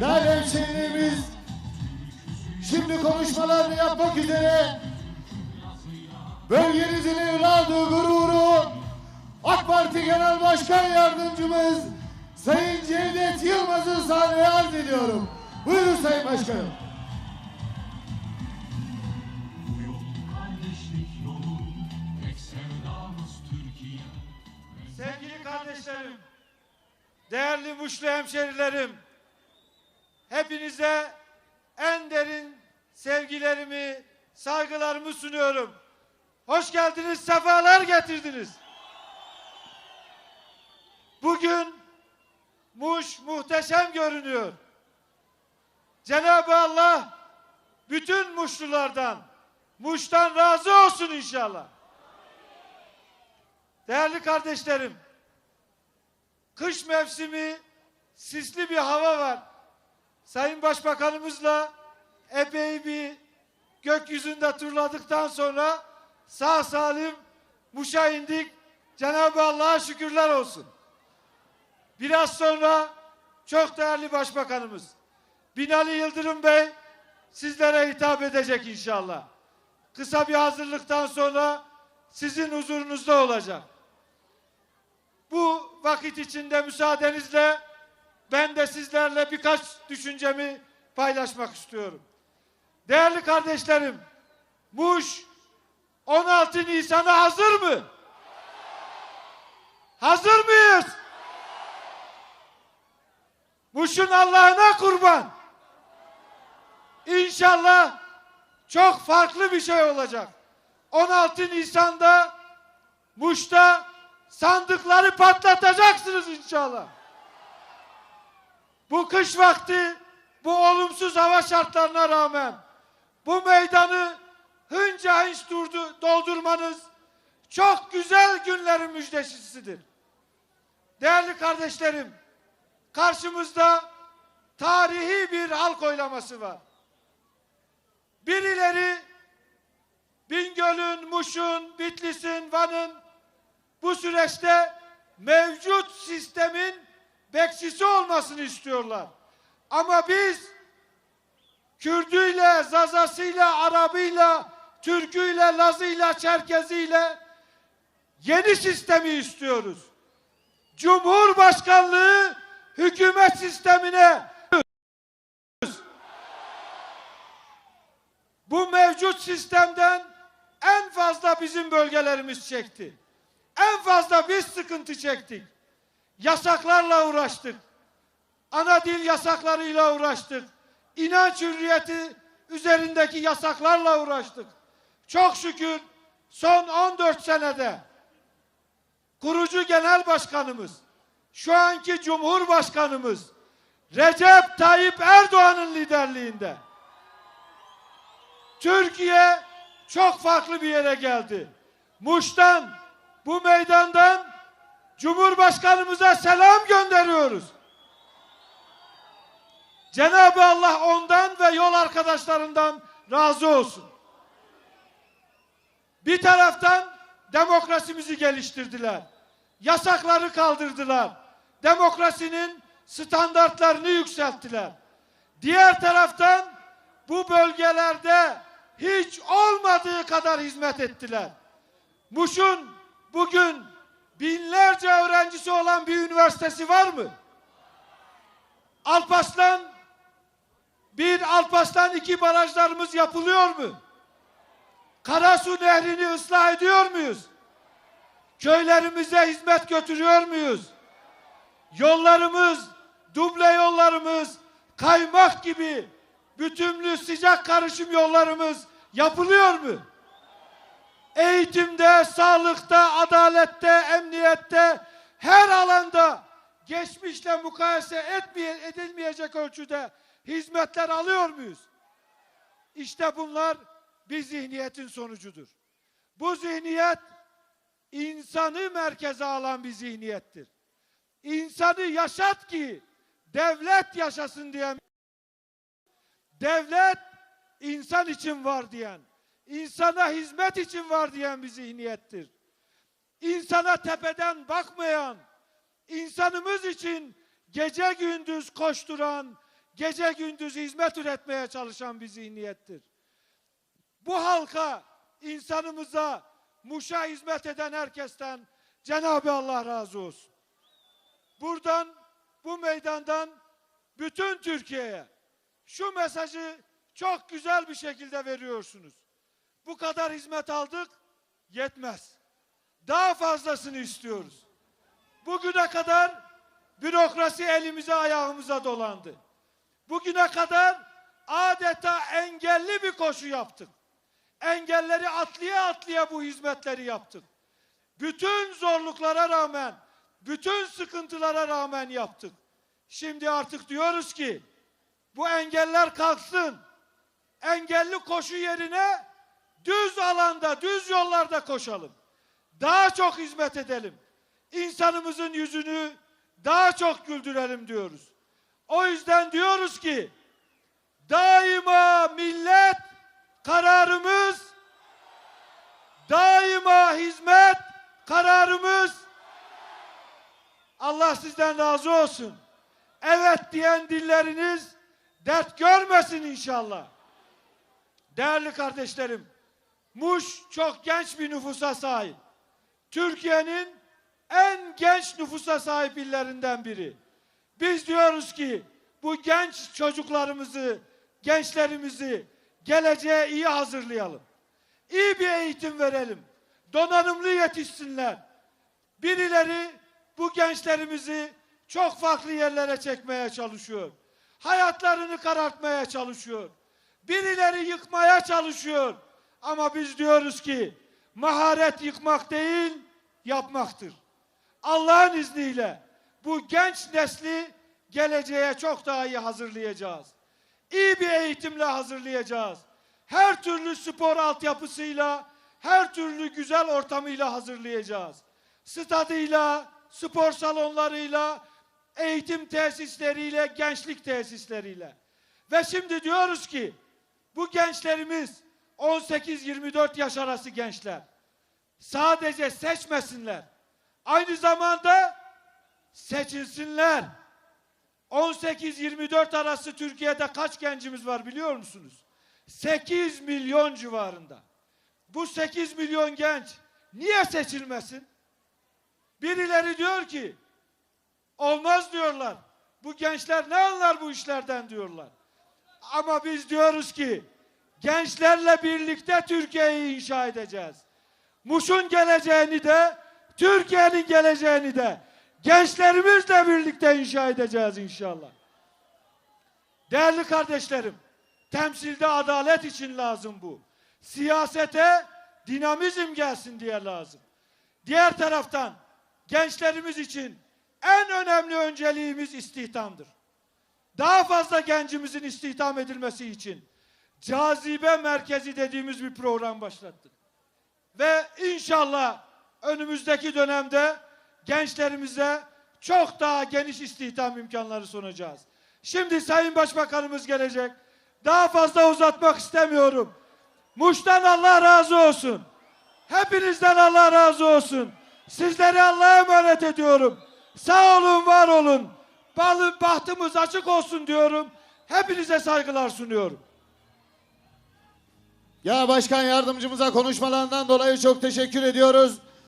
değerli hemşehrilerimiz şimdi konuşmalarını yapmak üzere bölgemizin evladı gururu AK Parti Genel Başkan Yardımcımız Sayın Cevdet Yılmaz'ı sahneye arz ediyorum. Buyurun Sayın Başkanım. Sevgili kardeşlerim, değerli Muşlu hemşerilerim, hepinize en derin sevgilerimi, saygılarımı sunuyorum. Hoş geldiniz, sefalar getirdiniz. Bugün Muş muhteşem görünüyor. Cenab-ı Allah bütün Muşlulardan, Muş'tan razı olsun inşallah. Değerli kardeşlerim, kış mevsimi sisli bir hava var. Sayın Başbakanımızla epey bir gökyüzünde turladıktan sonra sağ salim Muş'a indik. Cenab-ı Allah'a şükürler olsun. Biraz sonra çok değerli Başbakanımız Binali Yıldırım Bey sizlere hitap edecek inşallah. Kısa bir hazırlıktan sonra sizin huzurunuzda olacak. Bu vakit içinde müsaadenizle ben de sizlerle birkaç düşüncemi paylaşmak istiyorum. Değerli kardeşlerim, Muş 16 Nisan'a hazır mı? Hazır mıyız? Muş'un Allah'ına kurban. İnşallah çok farklı bir şey olacak. 16 Nisan'da Muş'ta sandıkları patlatacaksınız inşallah. Bu kış vakti bu olumsuz hava şartlarına rağmen bu meydanı hınca hınç durdu, doldurmanız çok güzel günlerin müjdecisidir. Değerli kardeşlerim, karşımızda tarihi bir halk oylaması var. Birileri Bingöl'ün, Muş'un, Bitlis'in, Van'ın bu süreçte mevcut sistemin bekçisi olmasını istiyorlar. Ama biz Kürdüyle, Zazasıyla, Arabıyla, Türküyle, Lazıyla, Çerkeziyle yeni sistemi istiyoruz. Cumhurbaşkanlığı hükümet sistemine bu mevcut sistemden en fazla bizim bölgelerimiz çekti. En fazla biz sıkıntı çektik. Yasaklarla uğraştık. Ana dil yasaklarıyla uğraştık. İnanç hürriyeti üzerindeki yasaklarla uğraştık. Çok şükür son 14 senede kurucu genel başkanımız, şu anki cumhurbaşkanımız Recep Tayyip Erdoğan'ın liderliğinde Türkiye çok farklı bir yere geldi. Muş'tan, bu meydandan Cumhurbaşkanımıza selam gönderiyoruz. Cenab-ı Allah ondan ve yol arkadaşlarından razı olsun. Bir taraftan demokrasimizi geliştirdiler. Yasakları kaldırdılar. Demokrasinin standartlarını yükselttiler. Diğer taraftan bu bölgelerde hiç olmadığı kadar hizmet ettiler. Muş'un bugün binlerce öğrencisi olan bir üniversitesi var mı? Alparslan bir Alparslan iki barajlarımız yapılıyor mu? Karasu Nehri'ni ıslah ediyor muyuz? Köylerimize hizmet götürüyor muyuz? Yollarımız, duble yollarımız, kaymak gibi bütünlü sıcak karışım yollarımız yapılıyor mu? Eğitimde, sağlıkta, adalette, emniyette her alanda geçmişle mukayese etmeye, edilmeyecek ölçüde hizmetler alıyor muyuz? İşte bunlar bir zihniyetin sonucudur. Bu zihniyet insanı merkeze alan bir zihniyettir. İnsanı yaşat ki devlet yaşasın diyen devlet insan için var diyen, insana hizmet için var diyen bir zihniyettir. İnsana tepeden bakmayan, insanımız için gece gündüz koşturan, gece gündüz hizmet üretmeye çalışan bir zihniyettir. Bu halka, insanımıza, Muş'a hizmet eden herkesten Cenab-ı Allah razı olsun. Buradan, bu meydandan bütün Türkiye'ye şu mesajı çok güzel bir şekilde veriyorsunuz. Bu kadar hizmet aldık, yetmez. Daha fazlasını istiyoruz. Bugüne kadar bürokrasi elimize ayağımıza dolandı. Bugüne kadar adeta engelli bir koşu yaptık. Engelleri atlaya atlaya bu hizmetleri yaptık. Bütün zorluklara rağmen, bütün sıkıntılara rağmen yaptık. Şimdi artık diyoruz ki bu engeller kalksın. Engelli koşu yerine düz alanda, düz yollarda koşalım. Daha çok hizmet edelim. İnsanımızın yüzünü daha çok güldürelim diyoruz. O yüzden diyoruz ki daima millet kararımız daima hizmet kararımız Allah sizden razı olsun. Evet diyen dilleriniz dert görmesin inşallah. Değerli kardeşlerim, Muş çok genç bir nüfusa sahip. Türkiye'nin en genç nüfusa sahip illerinden biri. Biz diyoruz ki bu genç çocuklarımızı, gençlerimizi geleceğe iyi hazırlayalım. İyi bir eğitim verelim. Donanımlı yetişsinler. Birileri bu gençlerimizi çok farklı yerlere çekmeye çalışıyor. Hayatlarını karartmaya çalışıyor. Birileri yıkmaya çalışıyor. Ama biz diyoruz ki maharet yıkmak değil, yapmaktır. Allah'ın izniyle bu genç nesli geleceğe çok daha iyi hazırlayacağız. İyi bir eğitimle hazırlayacağız. Her türlü spor altyapısıyla, her türlü güzel ortamıyla hazırlayacağız. Stadıyla, spor salonlarıyla, eğitim tesisleriyle, gençlik tesisleriyle. Ve şimdi diyoruz ki bu gençlerimiz 18-24 yaş arası gençler sadece seçmesinler. Aynı zamanda seçilsinler. 18-24 arası Türkiye'de kaç gencimiz var biliyor musunuz? 8 milyon civarında. Bu 8 milyon genç niye seçilmesin? Birileri diyor ki olmaz diyorlar. Bu gençler ne anlar bu işlerden diyorlar. Ama biz diyoruz ki gençlerle birlikte Türkiye'yi inşa edeceğiz. Muş'un geleceğini de Türkiye'nin geleceğini de gençlerimizle birlikte inşa edeceğiz inşallah. Değerli kardeşlerim, temsilde adalet için lazım bu. Siyasete dinamizm gelsin diye lazım. Diğer taraftan gençlerimiz için en önemli önceliğimiz istihdamdır. Daha fazla gencimizin istihdam edilmesi için cazibe merkezi dediğimiz bir program başlattık. Ve inşallah önümüzdeki dönemde gençlerimize çok daha geniş istihdam imkanları sunacağız. Şimdi Sayın Başbakanımız gelecek. Daha fazla uzatmak istemiyorum. Muş'tan Allah razı olsun. Hepinizden Allah razı olsun. Sizleri Allah'a emanet ediyorum. Sağ olun, var olun. Bahtımız açık olsun diyorum. Hepinize saygılar sunuyorum. Ya başkan yardımcımıza konuşmalarından dolayı çok teşekkür ediyoruz.